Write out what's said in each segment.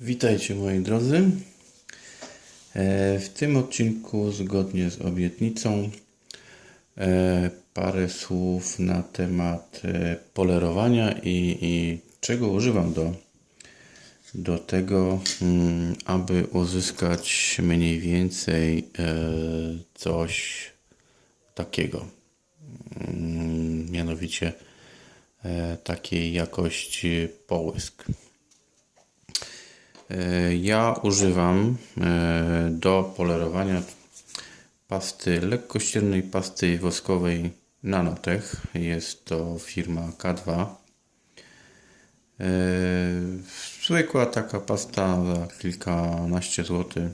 Witajcie moi drodzy. E, W tym odcinku, zgodnie z obietnicą, e, parę słów na temat e, polerowania i, i czego używam do, do tego, mm, aby uzyskać mniej więcej coś takiego. Mm, Mianowicie takiej jakości połysk. E, Ja używam e, do polerowania pasty lekkościernej pasty woskowej Nanotech. Jest to firma K2. E, Zwykła taka pasta za kilkanaście złotych.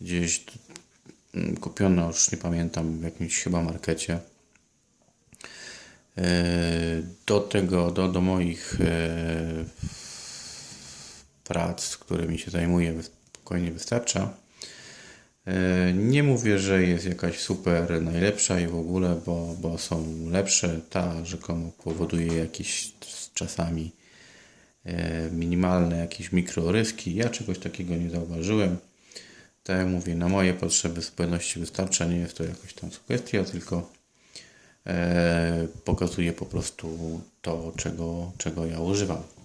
Gdzieś mm, kupiona, już nie pamiętam, w jakimś chyba markecie. Do tego, do, do moich prac, którymi się zajmuję, spokojnie wystarcza. E, Nie mówię, że jest jakaś super najlepsza i w ogóle, bo, bo są lepsze. Ta rzekomo powoduje jakieś czasami e, minimalne jakieś mikroryski. Ja czegoś takiego nie zauważyłem. Tak jak mówię, na moje potrzeby zupełności wystarcza. Nie jest to jakaś tam sugestia, tylko e, pokazuje po prostu to, czego, czego ja używam.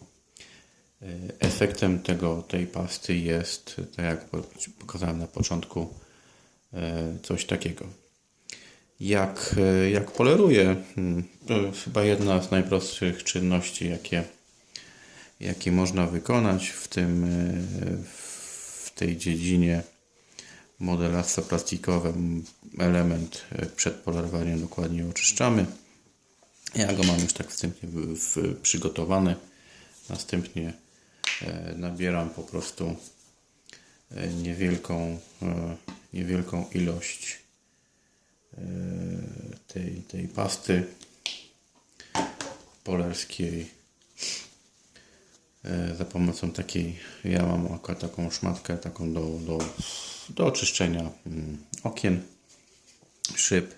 E, Efektem tego, tej pasty jest, tak jak po- pokazałem na początku, e, coś takiego. Jak, e, jak poleruję, hmm, chyba jedna z najprostszych czynności, jakie, jakie można wykonać w, tym, w tej dziedzinie modelarstwa plastikowym. Element przed polerowaniem dokładnie oczyszczamy. Ja go mam już tak wstępnie w, w, przygotowany. Następnie nabieram po prostu e, niewielką, e, niewielką ilość e, tej, tej pasty polerskiej e, za pomocą takiej, ja mam akurat taką szmatkę taką do, do, do oczyszczenia mm, okien, szyb.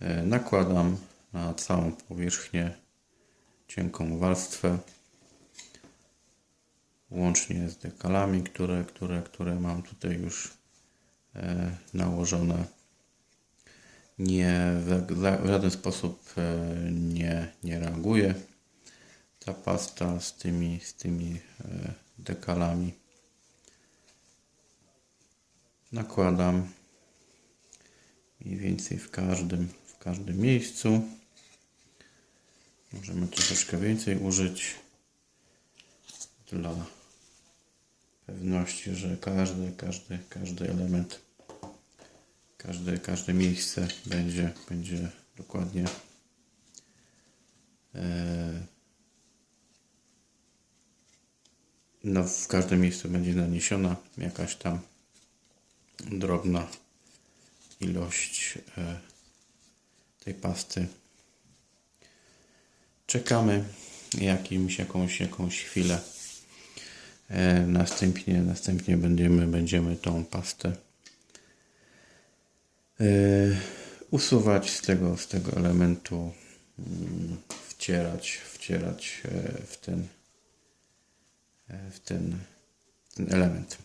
E, Nakładam na całą powierzchnię cienką warstwę łącznie z dekalami, które, które, które mam tutaj już e, nałożone. Nie, w, żaden sposób e, nie, nie reaguje ta pasta z tymi, z tymi e, dekalami. Nakładam mniej więcej w każdym, w każdym miejscu. Możemy troszeczkę więcej użyć dla pewności, że każdy, każdy, każdy element, każde, każde miejsce będzie, będzie dokładnie e, no, w każdym miejscu będzie naniesiona jakaś tam drobna ilość e, tej pasty. Czekamy jakimś, jakąś, jakąś chwilę. E, następnie, następnie będziemy, będziemy tą pastę e, usuwać z tego, z tego elementu, mm, wcierać, wcierać e, w ten, w ten, ten element.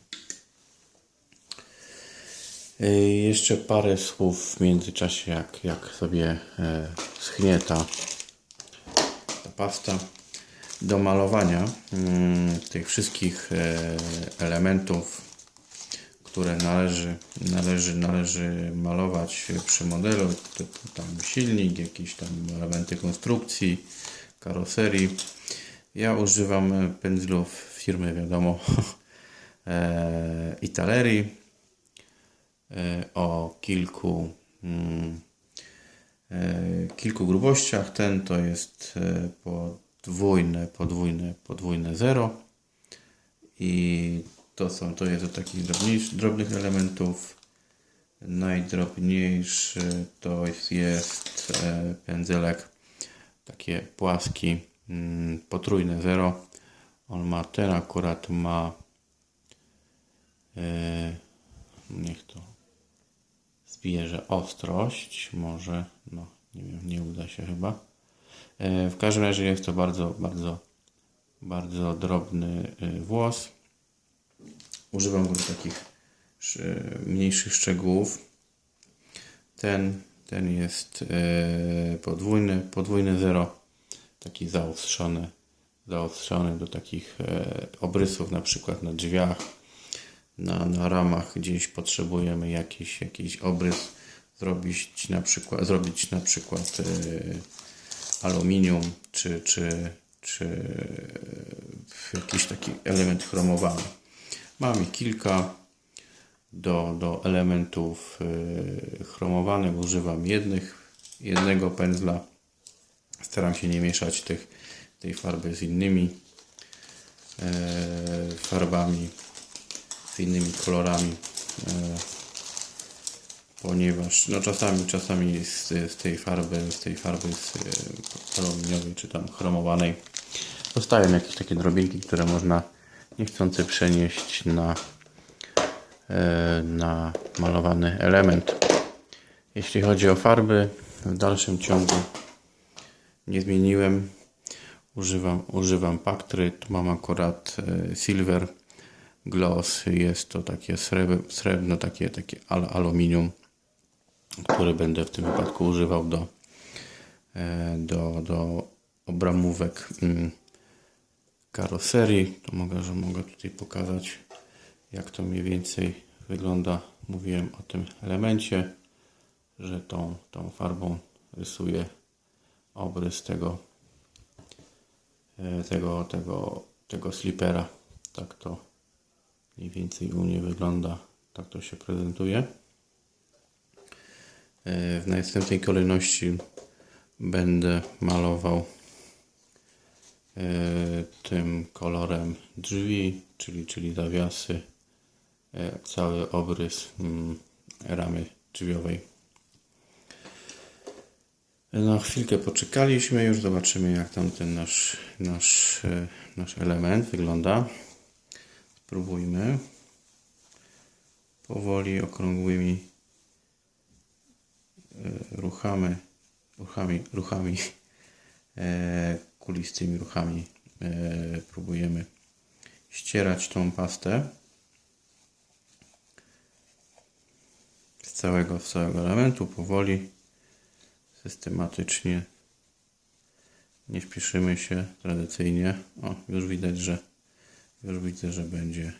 Jeszcze parę słów w międzyczasie, jak, jak sobie schnie ta, ta pasta do malowania mm, tych wszystkich e, elementów, które należy, należy, należy malować przy modelu, typu tam silnik, jakieś tam elementy konstrukcji, karoserii. Ja używam pędzlów firmy, wiadomo, e, Italeri e, o kilku mm, kilku grubościach. Ten to jest e, podwójne, podwójne, podwójne zero i to są, to jest do takich drobnych elementów. Najdrobniejszy to jest, e, pędzelek takie płaski, mm, potrójne zero. On ma, ten akurat ma e, niech to zbierze ostrość, może, no nie wiem, nie uda się chyba. E, W każdym razie jest to bardzo, bardzo, bardzo drobny y, włos. używam go do takich sz- mniejszych szczegółów. Ten, ten jest e, podwójny, podwójny zero, taki zaostrzony, zaostrzony do takich e, obrysów, na przykład na drzwiach, na, na ramach gdzieś potrzebujemy jakiś, jakiś obrys zrobić na przykład, zrobić na przykład e, aluminium czy, czy, czy jakiś taki element chromowany. Mam ich kilka. Do, do elementów e, chromowanych używam jednych, jednego pędzla. Staram się nie mieszać tych, tej farby z innymi e, farbami, z innymi kolorami. Ponieważ no czasami, czasami z, z tej farby, z tej farby z e, aluminiowej czy tam chromowanej zostają jakieś takie drobinki, które można niechcący przenieść na, e, na malowany element. Jeśli chodzi o farby, w dalszym ciągu nie zmieniłem. Używam, używam Paktry. Tu mam akurat e, Silver Gloss. Jest to takie srebr, srebrno, takie, takie al, aluminium, które będę w tym wypadku używał do, e, do, do obramówek mm, karoserii. To mogę, że mogę tutaj pokazać, jak to mniej więcej wygląda. Mówiłem o tym elemencie, że tą, tą farbą rysuję obrys tego, e, tego, tego, tego slipera. Tak to mniej więcej u mnie wygląda. Tak to się prezentuje. E, W następnej kolejności będę malował e, tym kolorem drzwi, czyli, czyli zawiasy, e, cały obrys mm, ramy drzwiowej. Na chwilkę poczekaliśmy, już zobaczymy jak tam ten nasz, nasz, nasz element wygląda. Spróbujmy. Powoli, okrągłymi ruchami, ruchami, ruchami e, kulistymi ruchami e, próbujemy ścierać tą pastę z całego, z całego elementu, powoli, systematycznie. Nie śpieszymy się tradycyjnie. O, już widać, że już widzę, że będzie,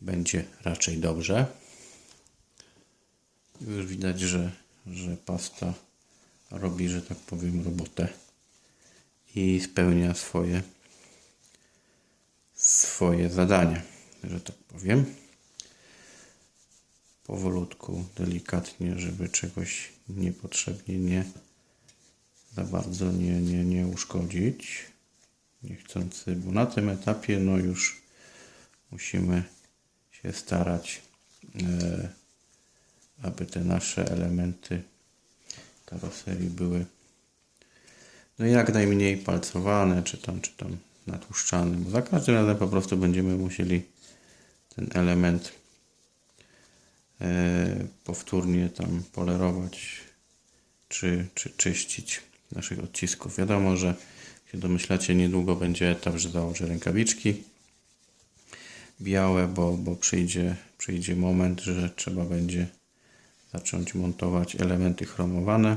będzie raczej dobrze. Już widać, że, że pasta robi, że tak powiem, robotę i spełnia swoje swoje zadanie, że tak powiem. Powolutku, delikatnie, żeby czegoś niepotrzebnie nie za bardzo nie, nie, nie uszkodzić niechcący, bo na tym etapie no już musimy się starać, e, aby te nasze elementy karoserii były no jak najmniej palcowane, czy tam, czy tam natłuszczane, bo za każdym razem po prostu będziemy musieli ten element e, powtórnie tam polerować, czy, czy czyścić naszych odcisków. Wiadomo, że się domyślacie, niedługo będzie etap, że założę rękawiczki białe, bo, bo przyjdzie, przyjdzie moment, że trzeba będzie zacząć montować elementy chromowane.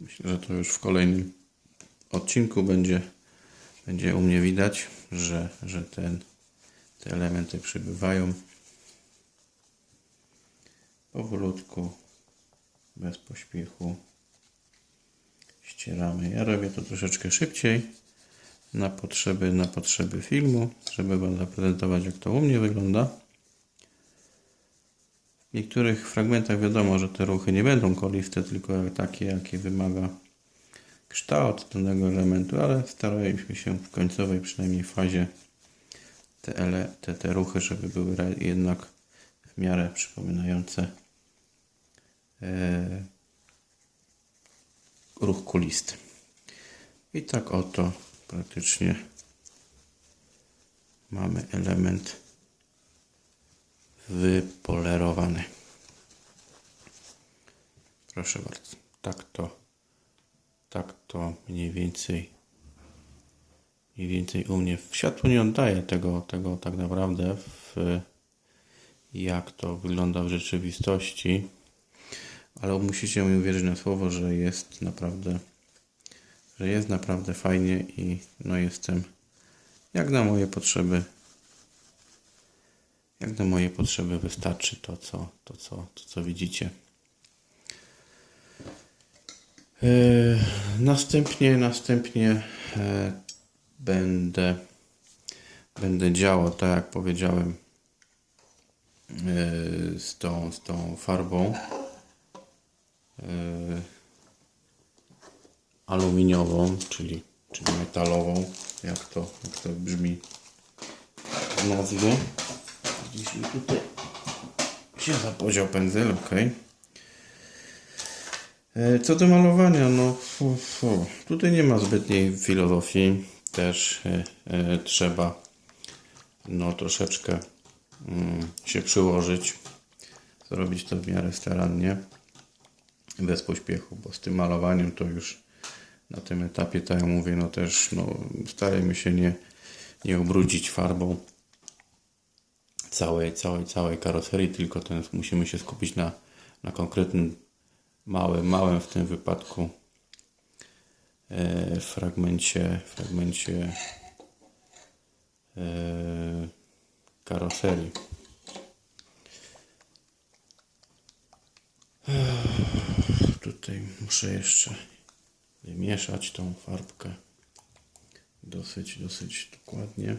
Myślę, że to już w kolejnym odcinku będzie, będzie u mnie widać, że, że ten, te elementy przybywają. Powolutku, bez pośpiechu ścieramy. Ja robię to troszeczkę szybciej na potrzeby, na potrzeby filmu, żeby Wam zaprezentować jak to u mnie wygląda. W niektórych fragmentach wiadomo, że te ruchy nie będą koliste, tylko takie, jakie wymaga kształt danego elementu, ale staraliśmy się w końcowej przynajmniej fazie te, ele, te, te ruchy, żeby były jednak w miarę przypominające e, ruch kulisty. I tak oto praktycznie mamy element wypolerowany. Proszę bardzo. Tak to, tak to mniej więcej mniej więcej u mnie. W światło nie oddaje tego, tego tak naprawdę, w, jak to wygląda w rzeczywistości, ale musicie mi uwierzyć na słowo, że jest naprawdę, że jest naprawdę fajnie i no jestem jak na moje potrzeby, jak na moje potrzeby wystarczy to, co, to, co, to, co widzicie. E, Następnie, następnie e, będę, będę działał, tak jak powiedziałem, e, z tą, z tą farbą aluminiową, czyli, czyli metalową, jak to, jak to brzmi w nazwie. Gdzieś mi tutaj się zapodział pędzel, okej. E, Co do malowania, no fu, fu. tutaj nie ma zbytniej filozofii. Też e, e, trzeba no troszeczkę mm, się przyłożyć, zrobić to w miarę starannie, bez pośpiechu, bo z tym malowaniem to już na tym etapie, tak jak mówię, no też no, starajmy się nie, nie ubrudzić farbą całej, całej, całej karoserii, tylko ten, musimy się skupić na, na konkretnym małym, małym w tym wypadku e, fragmencie, fragmencie e, karoserii. Tutaj muszę jeszcze wymieszać tą farbkę dosyć, dosyć dokładnie.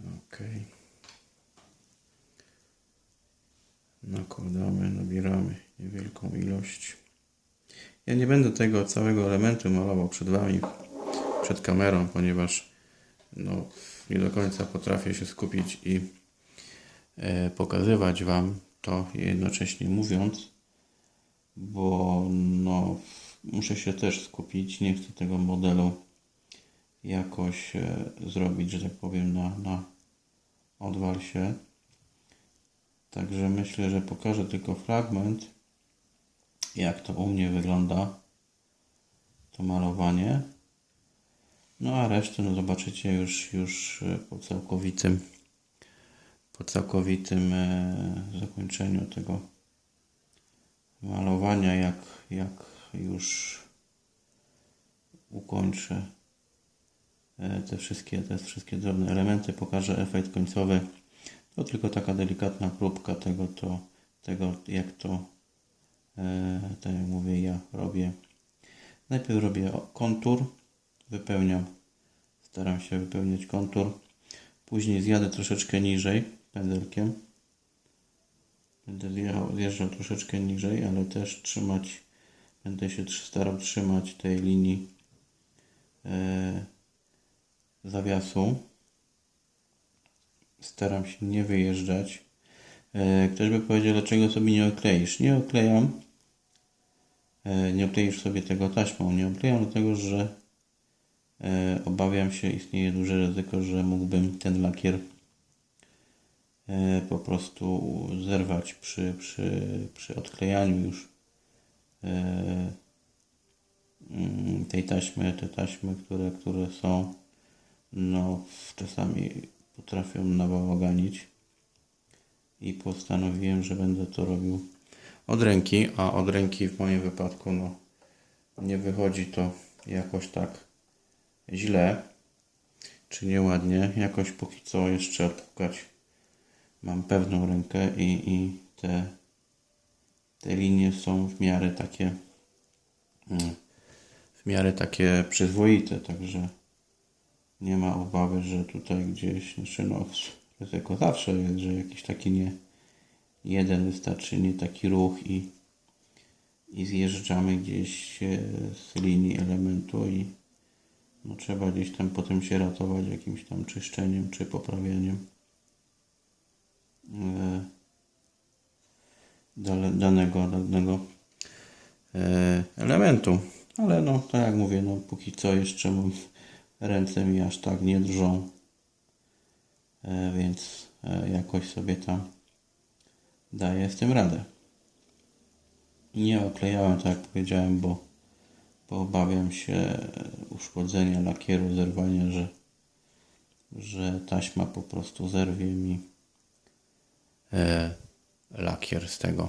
Okej. Nakładamy, nabieramy niewielką ilość. Ja nie będę tego całego elementu malował przed Wami, przed kamerą, ponieważ no, nie do końca potrafię się skupić i e, pokazywać Wam to jednocześnie mówiąc, bo no, muszę się też skupić. Nie chcę tego modelu jakoś e, zrobić, że tak powiem, na, na odwal się. Także myślę, że pokażę tylko fragment, jak to u mnie wygląda, to malowanie. No a resztę no zobaczycie już, już e, po całkowitym, po całkowitym e, zakończeniu tego malowania, jak, jak już ukończę te wszystkie, te wszystkie drobne elementy, pokażę efekt końcowy. To tylko taka delikatna próbka tego, to, tego jak to, e, tak jak mówię, ja robię. Najpierw robię kontur, wypełniam, staram się wypełniać kontur. Później zjadę troszeczkę niżej pędzelkiem. Będę zjechał, zjeżdżał troszeczkę niżej, ale też trzymać, będę się starał trzymać tej linii e, zawiasu. Staram się nie wyjeżdżać. E, ktoś by powiedział, dlaczego sobie nie okleisz? Nie oklejam. E, nie okleisz sobie tego taśmą. Nie oklejam dlatego, że e, obawiam się, istnieje duże ryzyko, że mógłbym ten lakier po prostu zerwać przy, przy, przy odklejaniu już mm, tej taśmy, te taśmy, które, które są no czasami potrafią nabałaganić i postanowiłem, że będę to robił od ręki, a od ręki w moim wypadku no nie wychodzi to jakoś tak źle czy nieładnie, jakoś póki co jeszcze odpukać mam pewną rękę i, i te, te linie są w miarę takie mm, w miarę takie przyzwoite, także nie ma obawy, że tutaj gdzieś, znaczy no ryzyko zawsze jest, że jakiś taki nie jeden wystarczy nie taki ruch i, i zjeżdżamy gdzieś e, z linii elementu i no, trzeba gdzieś tam potem się ratować jakimś tam czyszczeniem czy poprawianiem e, danego, danego e, elementu. Ale no, tak jak mówię, no póki co jeszcze mam ręce mi aż tak nie drżą, e, więc e, jakoś sobie tam daję z tym radę. Nie oklejałem, tak jak powiedziałem, bo bo obawiam się uszkodzenia lakieru, zerwania, że, że taśma po prostu zerwie mi e, lakier z tego,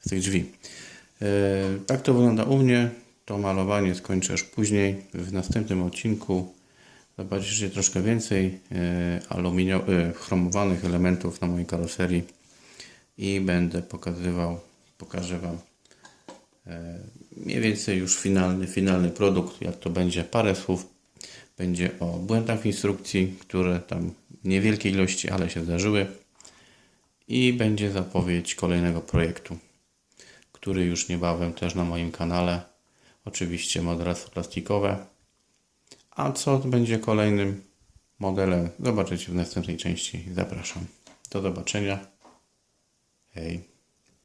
z tych drzwi. E, tak to wygląda u mnie. To malowanie skończę już później. W następnym odcinku zobaczycie troszkę więcej e, aluminio, e, chromowanych elementów na mojej karoserii i będę pokazywał, pokażę Wam e, mniej więcej już finalny, finalny produkt, jak to będzie. Parę słów będzie o błędach instrukcji, które tam niewielkiej ilości, ale się zdarzyły i będzie zapowiedź kolejnego projektu, który już niebawem też na moim kanale. Oczywiście modelastwo plastikowe. A co będzie kolejnym modelem, zobaczycie w następnej części. Zapraszam. Do zobaczenia. Hej.